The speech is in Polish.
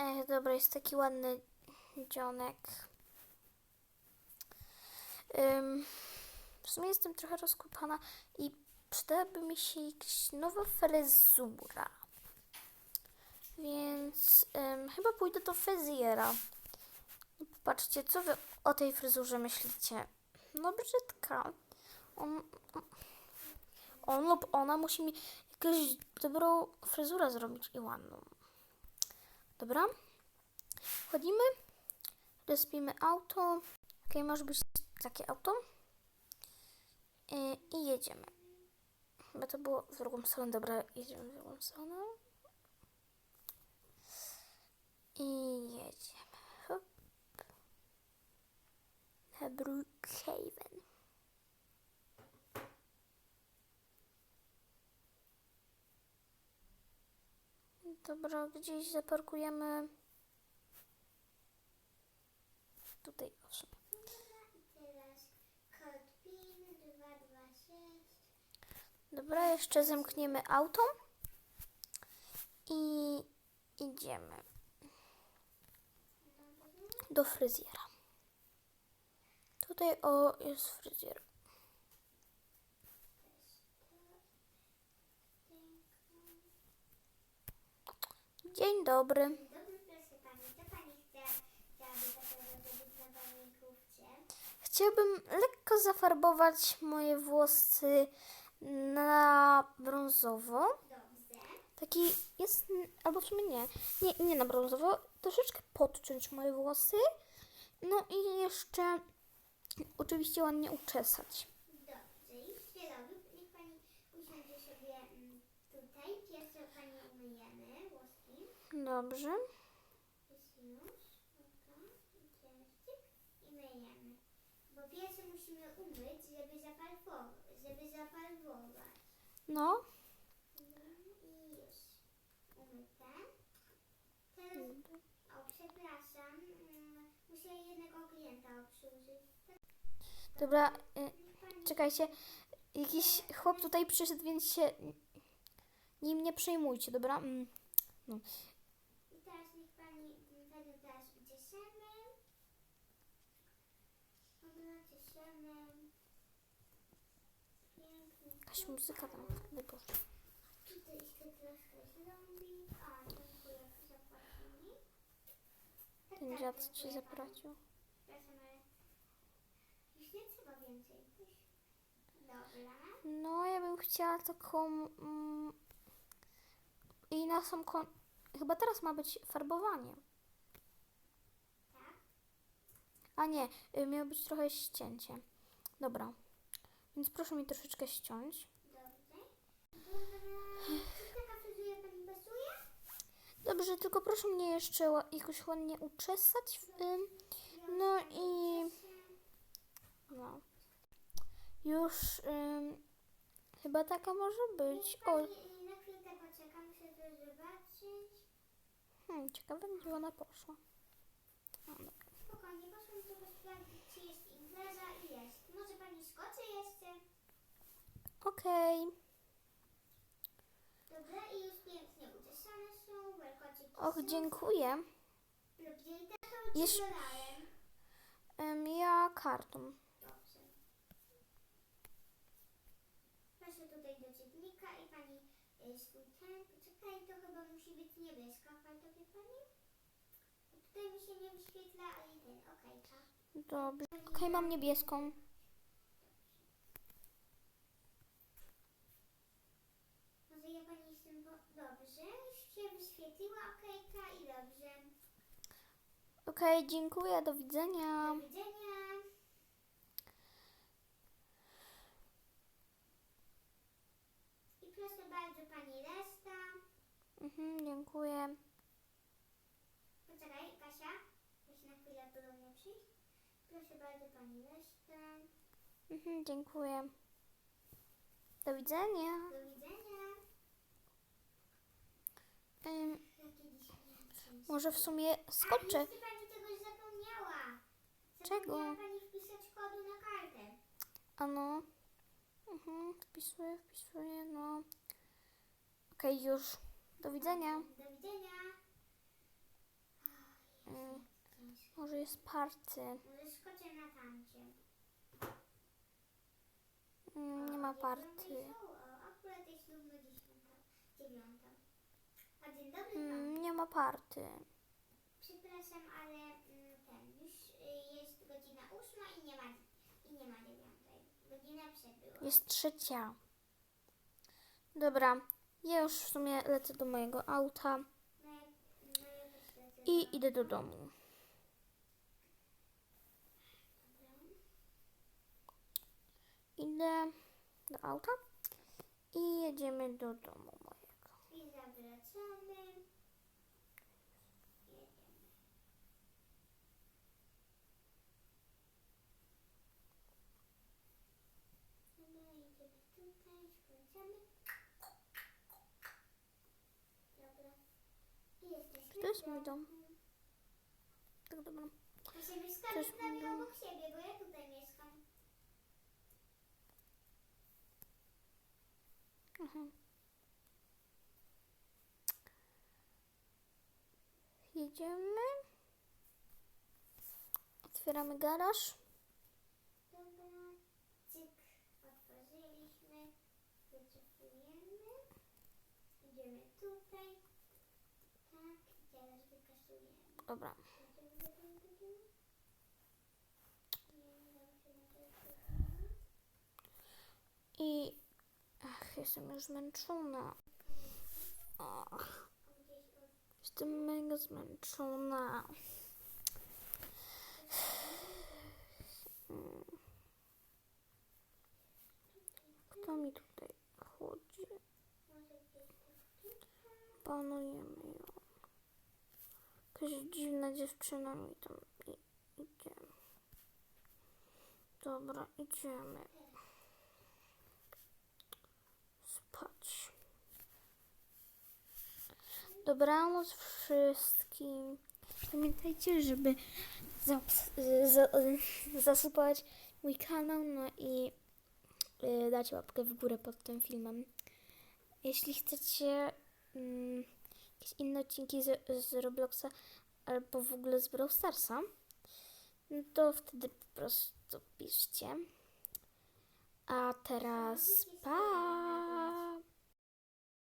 Ech, dobra, jest taki ładny dzionek. Ym, w sumie jestem trochę rozkłopana i przydałaby mi się jakaś nowa fryzura. Więc ym, chyba pójdę do fryzjera. Patrzcie, co wy o tej fryzurze myślicie? No brzydka. On, on lub ona musi mi jakąś dobrą fryzurę zrobić i ładną. Dobra? Wchodzimy, respimy auto. Ok, może być takie auto. I, I jedziemy. Chyba to było w drugą stronę. Dobra, jedziemy w drugą stronę. I jedziemy. Hop. Na Brookhaven. Dobra, gdzieś zaparkujemy. Tutaj, owszem. Teraz kod PIN 226. Dobra, jeszcze zamkniemy auto. I idziemy do fryzjera. Tutaj, o, jest fryzjer. Dzień dobry. Dzień dobry, proszę pani. Co pani chce, chciałaby takiego zrobić na pani główce? Chciałbym lekko zafarbować moje włosy na brązowo. Taki jest, albo w sumie nie, nie, nie na brązowo, troszeczkę podciąć moje włosy. No i jeszcze oczywiście ładnie uczesać. Dobrze. Już się robi. Niech pani usiądzie sobie mm, tutaj. Pierwsze pani umyjemy włoski. Dobrze. Już. I myjemy. Bo pierwsze musimy umyć, żeby. No, I już. Umyte. Teraz, o przepraszam, mm, muszę jednego klienta obsłużyć. dobra, y, czekajcie. Jakiś chłop tutaj przyszedł, więc się nim nie przejmujcie, dobra? Mm, No. I teraz niech pani wtedy teraz ucieszymy. Dobra, cieszymy. Pięknie. Jakaś muzyka tam wyposzła. Tutaj jeszcze troszkę zrobić. A, dziękuję, zapłacili. Tak, Ten tak, dziad ci dziękuję zapłacił. Przepraszam, ale już nie trzeba więcej. Już. Dobra. No, ja bym chciała taką. Mm, I na sam kon. Chyba teraz ma być farbowanie. A nie, y, miało być trochę ścięcie. Dobra. Więc proszę mi troszeczkę ściąć. Dobrze. Tylko proszę mnie jeszcze jakoś ładnie uczesać. No i. No. Już ym, chyba taka może być. O, hmm, ciekawe gdzie ona poszła. O, dobra. Spokojnie, poszłam tylko sprawdzić, czy jest impreza i jest. Może pani skoczy jeszcze? Okej. Dobrze, i już pięknie uczesane są, welkociki Och, dziękuję. Jeszcze-? Ym, ja kartą. Dobrze. Proszę tutaj do czytnika i pani y, swój ten. Poczekaj, to chyba musi być niebieska karta, wie pani? Tutaj mi się nie wyświetla, ale ten, okej, tak. Dobrze. Okej, mam niebieską. Może ja pani z tym, bo dobrze, już się wyświetliła okejka i dobrze. Okej, dziękuję, do widzenia. Do widzenia. I proszę bardzo pani reszta. Mhm, dziękuję. Poczekaj, Kasia. Musi na chwilę do mnie przyjść. Proszę bardzo pani reszta. Mhm, dziękuję. Do widzenia. Do widzenia. Dzień? może w sumie skoczę. jeszcze pani czegoś zapomniała. Czego? Zapomniała pani wpisać kodu na kartę. Ano. Mhm, wpisuję, wpisuję, no. Okej, już. Do widzenia. Do widzenia. Mm, może jest party. Może skoczę na tamcie. Mm, nie ma party. Akurat jest równo dziewiąta. A dzień dobry Mm, nie ma party. Przepraszam, ale mm, ten, już y, jest godzina ósma i nie ma, i nie ma dziewiątej. Godzina przed była. Jest trzecia. Dobra, ja już w sumie lecę do mojego auta No, no, i idę do domu. Idę do auta i jedziemy do domu mojego. I zawracamy. Jedziemy. Dobra, idziemy tutaj, skręcamy. Dobra. I jesteśmy To jest mój dom. Tak, dobra. My się mieszkamy mój prawie dom. obok siebie, bo ja tutaj mieszkam. Mhm. Jedziemy. Otwieramy garaż. Dobra, cyk, otworzyliśmy, wycofujemy, idziemy tutaj, tak, i teraz wykasujemy. Dobra. Będziemy, będziemy, będziemy. Nie dam się na to wykasujemy. I ach, jestem już zmęczona. Ach, jestem mega zmęczona. Kto mi tutaj chodzi? Panujemy ją. Jakaś dziwna dziewczyna mi tam idzie. Dobra, idziemy. Spać. Dobranoc wszystkim. Pamiętajcie, żeby zaps- za- mój kanał, no i y, dać łapkę w górę pod tym filmem. Jeśli chcecie mm, inne odcinki z, z Robloxa albo w ogóle z Brawl Starsa, no to wtedy po prostu piszcie. A teraz pa!